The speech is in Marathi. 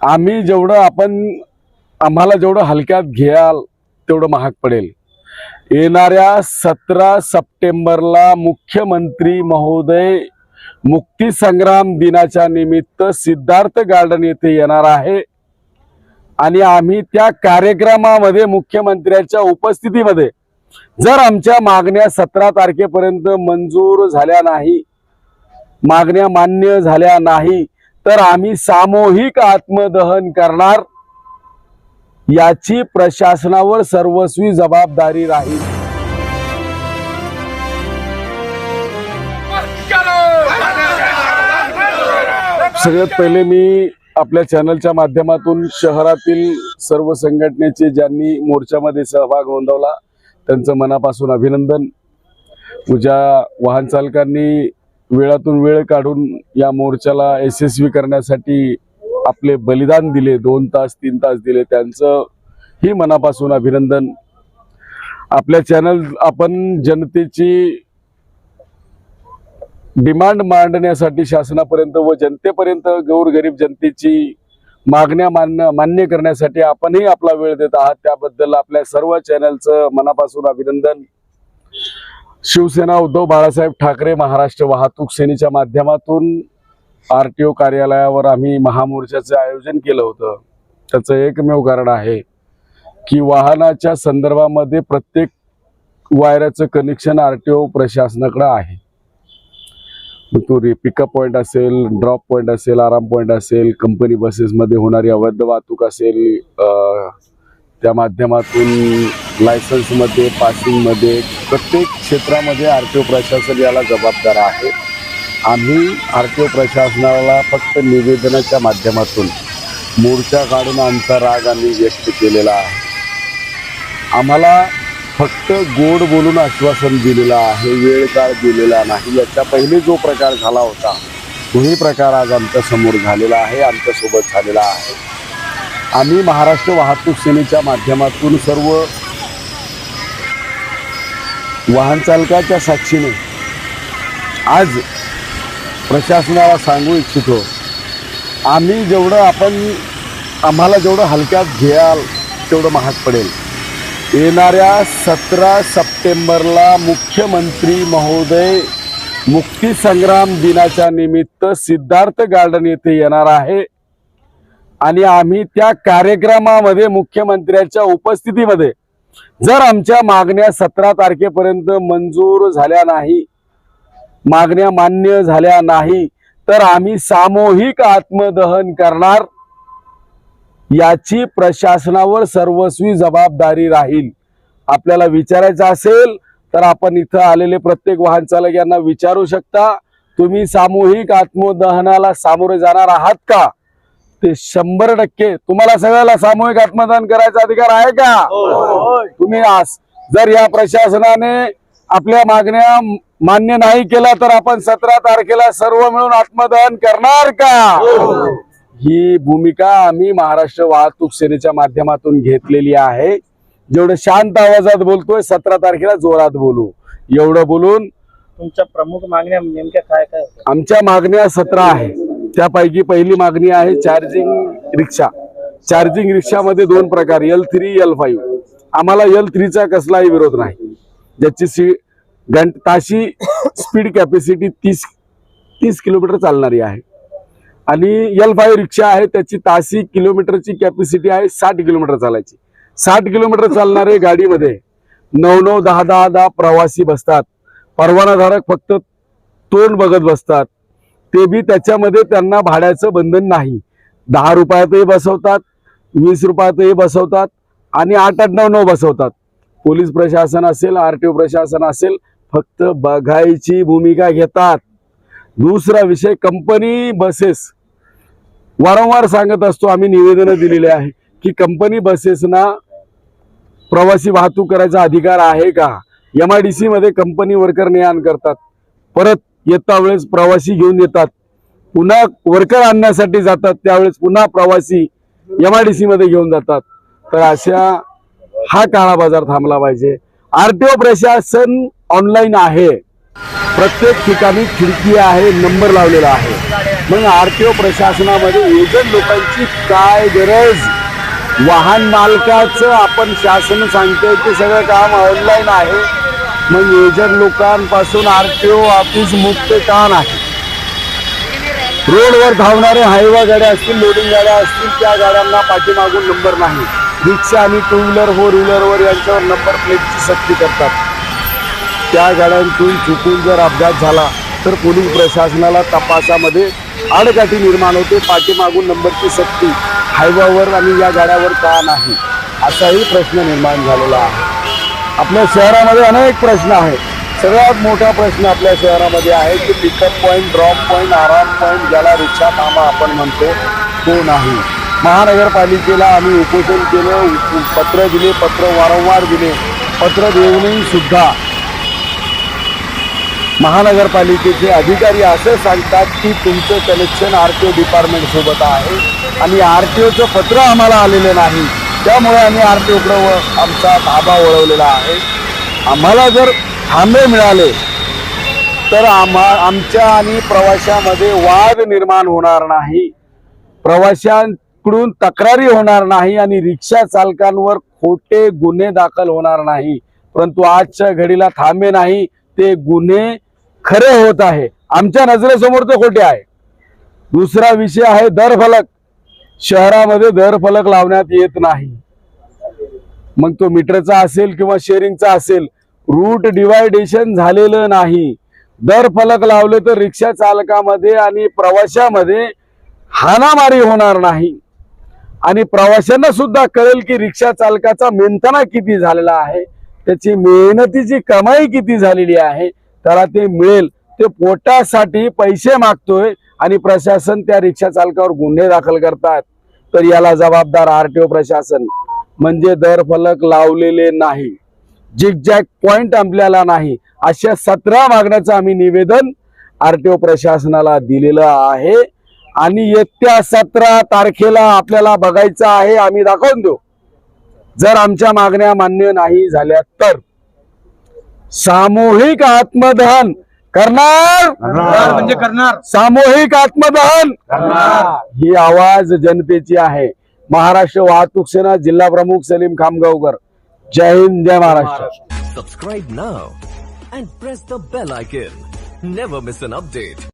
आम्ही जेवढं आपण आम्हाला जेवढं हलक्यात घ्याल तेवढं महाग पडेल. येणाऱ्या सतरा सप्टेंबरला मुख्यमंत्री महोदय मुक्ती संग्राम दिनाच्या निमित्त सिद्धार्थ गार्डन येथे येणार आहे. आणि आम्ही त्या कार्यक्रमामध्ये मुख्यमंत्र्यांच्या उपस्थितीमध्ये जर आमच्या मागण्या सतरा तारखेपर्यंत मंजूर झाल्या नाही मागण्या मान्य झाल्या नाही तर आम्ही सामूहिक आत्मदहन करणार. याची प्रशासनावर सर्वस्वी जबाबदारी राहील. सगळ्यात पहिले मी आपल्या चॅनलच्या माध्यमातून शहरातील सर्व संघटनेचे ज्यांनी मोर्चामध्ये सहभाग नोंदवला त्यांचं मनापासून अभिनंदन. तुझ्या वाहन चालकांनी वेळातून वेळ काढून या मोर्चाला यशस्वी करण्यासाठी आपले बलिदान दिले दोन तास तीन तास दिले. त्यांचं ही मनापासून अभिनंदन. आपल्या चॅनल आपण जनतेची डिमांड मांडण्यासाठी शासनापर्यंत व जनतेपर्यंत गौरगरीब जनतेची मागण्या मान्य मान्य करण्यासाठी आपणही आपला वेळ देत आहात. त्याबद्दल आपल्या सर्व चॅनलचं मनापासून अभिनंदन. शिवसेना उद्धव बाळासाहेब ठाकरे महाराष्ट्र वाहतूक सेनेच्या माध्यमातून आर टी ओ कार्यालयावर आम्ही महामोर्चाचं आयोजन केलं होतं. त्याचं एकमेव कारण आहे की वाहनाच्या संदर्भामध्ये प्रत्येक वायराचं कनेक्शन आर टी ओ प्रशासनाकडं आहे. तो पिकअप पॉईंट असेल ड्रॉप पॉईंट असेल आराम पॉईंट असेल कंपनी बसेसमध्ये होणारी अवैध वाहतूक असेल त्या माध्यमातून लायसन्समध्ये पासिंगमध्ये प्रत्येक क्षेत्रामध्ये आर टी ओ प्रशासन याला जबाबदार आहे. आम्ही आर टी ओ प्रशासनाला फक्त निवेदनाच्या माध्यमातून मोर्चा काढून आमचा राग आम्ही व्यक्त केलेला आहे. आम्हाला फक्त गोड बोलून आश्वासन दिलेलं आहे वेळ काळ दिलेला नाही. याच्या पहिले जो प्रकार झाला होता तोही प्रकार आज आमच्यासमोर झालेला आहे आमच्यासोबत झालेला आहे. आम्ही महाराष्ट्र वाहतूक सेनेच्या माध्यमातून सर्व वाहन चालकाच्या साक्षीने आज प्रशासनाला सांगू इच्छितो आम्ही जेवढं आपण आम्हाला जेवढं हलक्यात घ्याल तेवढं महाग पडेल. येणाऱ्या सतरा सप्टेंबरला मुख्यमंत्री महोदय मुक्तीसंग्राम दिनाच्या निमित्त सिद्धार्थ गार्डन येथे येणार आहे. आणि आम्ही त्या कार्यक्रमामध्ये मुख्यमंत्र्यांच्या उपस्थितीमध्ये जर आमच्या मागण्या सतरा तारखेपर्यंत मंजूर झाल्या नाही मागण्या मान्य झाल्या नाही तर आम्ही सामूहिक आत्मदहन करणार याची प्रशासनावर सर्वस्वी जबाबदारी राहील. आपल्याला विचारायचं असेल तर आपण इथं आलेले प्रत्येक वाहन चालक यांना विचारू शकता तुम्ही सामूहिक आत्मदहनाला सामोरे जाणार आहात का? ते शंभर टक्के तुम्हाला सगळ्याला सामूहिक आत्मदहन करायचा अधिकार आहे का? तुम्ही आस जर या प्रशासनाने आपल्या मागण्या मान्य नाही केल्या तर आपण सतरा तारखेला सर्व मिळून आत्मदहन करणार का? ही भूमिका आम्ही महाराष्ट्र वाहतूक सेनेच्या माध्यमातून घेतलेली आहे. जेवढं शांत आवाजात बोलतोय सतरा तारखेला जोरात बोलू. एवढं बोलून तुमच्या प्रमुख मागण्या नेमक्या काय काय आमच्या मागण्या सतरा आहे त्यापैकी पहिली मागणी आहे चार्जिंग रिक्षा. चार्जिंग रिक्षामध्ये दोन प्रकार एल थ्री एल फाईव्ह आम्हाला एल थ्रीचा कसलाही विरोध नाही. ज्याची सी घंट ताशी स्पीड कॅपॅसिटी तीस तीस किलोमीटर चालणारी आहे. आणि एल फाईव्ह रिक्षा आहे त्याची ताशी किलोमीटरची कॅपॅसिटी आहे साठ किलोमीटर चालायची. साठ किलोमीटर चालणारे गाडीमध्ये नऊ नऊ दहा दहा दहा प्रवासी बसतात. परवानाधारक फक्त तोंड बघत बसतात. ते बी त्याच्यामध्ये त्यांना भाड्याचं बंधन नाही. दहा रुपयातही बसवतात वीस रुपयातही बसवतात आणि आठ आठ नऊ नऊ बसवतात. पोलीस प्रशासन असेल आर टी ओ प्रशासन असेल फक्त बघायची भूमिका घेतात. दुसरा विषय कंपनी बसेस. वारंवार सांगत असतो आम्ही निवेदनं दिलेले आहे की कंपनी बसेसना प्रवासी वाहतूक करायचा अधिकार आहे का? एम आय डी सीमध्ये कंपनी वर्कर ने आण करतात. परत येता वेळेस प्रवासी घेऊन येतात. पुन्हा वर्कर आणण्यासाठी जातात त्यावेळेस पुन्हा प्रवासी एम आय डी सी मध्ये घेऊन जातात. तर अशा हा काळा बाजार थांबला पाहिजे. आरटीओ प्रशासन ऑनलाईन आहे. प्रत्येक ठिकाणी खिडकी आहे नंबर लावलेला आहे. मग आरटीओ प्रशासनामध्ये एजंट लोकांची काय गरज? वाहन मालकाचं आपण शासन सांगतोय ते सगळं काम ऑनलाईन आहे. मग एजंट लोकांपासून आर के ओ ऑफिस मुक्त का नाही? रोडवर धावणारे हायवा गाड्या असतील लोडिंग गाड्या असतील त्या गाड्यांना पाठीमागून नंबर नाही. रिक्षा आणि टू व्हीलर फोर व्हीलरवर यांच्यावर नंबर प्लेटची सक्ती करतात. त्या गाड्यांतून चुकून जर अपघात झाला तर पोलीस प्रशासनाला तपासामध्ये आडकाठी निर्माण होते पाठीमागून नंबरची सक्ती हायवावर आणि या गाड्यावर का नाही? असाही प्रश्न निर्माण झालेला आहे. आपल्या शहरामध्ये अनेक प्रश्न आहेत. सगळ्यात मोठा प्रश्न आपल्या शहरामध्ये आहे की पिकअप पॉईंट ड्रॉप पॉईंट आराम पॉईंट ज्याला रिक्षा थांबा आपण म्हणतो तो नाही. महानगरपालिकेला आम्ही उपोषण केलं पत्र दिले पत्र वारंवार दिले पत्र देऊनही सुद्धा महानगरपालिकेचे अधिकारी असं सांगतात की तुमचं कनेक्शन आर टी ओ डिपार्टमेंटसोबत आहे आणि आर टी ओचं पत्र आम्हाला आलेलं नाही. त्यामुळे आम्ही आरती उघडं आमचा ताबा वळवलेला आहे. आम्हाला जर थांबे मिळाले तर आम्हा आमच्या आणि प्रवाशामध्ये वाद निर्माण होणार नाही. प्रवाशांकडून तक्रारी होणार नाही आणि रिक्षा चालकांवर खोटे गुन्हे दाखल होणार नाही. परंतु आजच्या घडीला थांबे नाही ते गुन्हे खरे होत आहे. आमच्या नजरेसमोर ते खोटे आहे. दुसरा विषय आहे दर फलक शहरामध्ये दरफलक लावण्यात येत नाही. मग तो मीटरचा असेल किंवा शेअरिंगचा असेल रूट डिवायडेशन झालेलं नाही. दर फलक लावले तर रिक्षा चालकामध्ये आणि प्रवाशामध्ये हाणामारी होणार नाही. आणि प्रवाशांना सुद्धा कळेल की रिक्षा चालकाचा मेहनताना किती झालेला आहे त्याची मेहनतीची कमाई किती झालेली आहे त्याला ते मिळेल. ते पोटासाठी पैसे मागतोय आणि प्रशासन त्या रिक्षा चालकावर गुन्हे दाखल करतात. तर याला जबाबदार आरटीओ प्रशासन. म्हणजे दर फलक लावलेले नाही. जिगजॅक पॉइंट आपल्याला नाही. अशा सतरा मागण्याचं आम्ही निवेदन आरटीओ प्रशासनाला दिलेलं आहे. आणि येत्या सतरा तारखेला आपल्याला बघायचं आहे आम्ही दाखवून देऊ. जर आमच्या मागण्या मान्य नाही झाल्या तर. सामूहिक आत्मदहन करणार. म्हणजे करणार. सामूहिक आत्मदहन. ही आवाज जनतेची आहे. महाराष्ट्र वाहतूक सेना जिल्हा प्रमुख सलीम खामगावकर. जय हिंद जय Maharashtra. Subscribe now and press the bell icon. Never miss an update.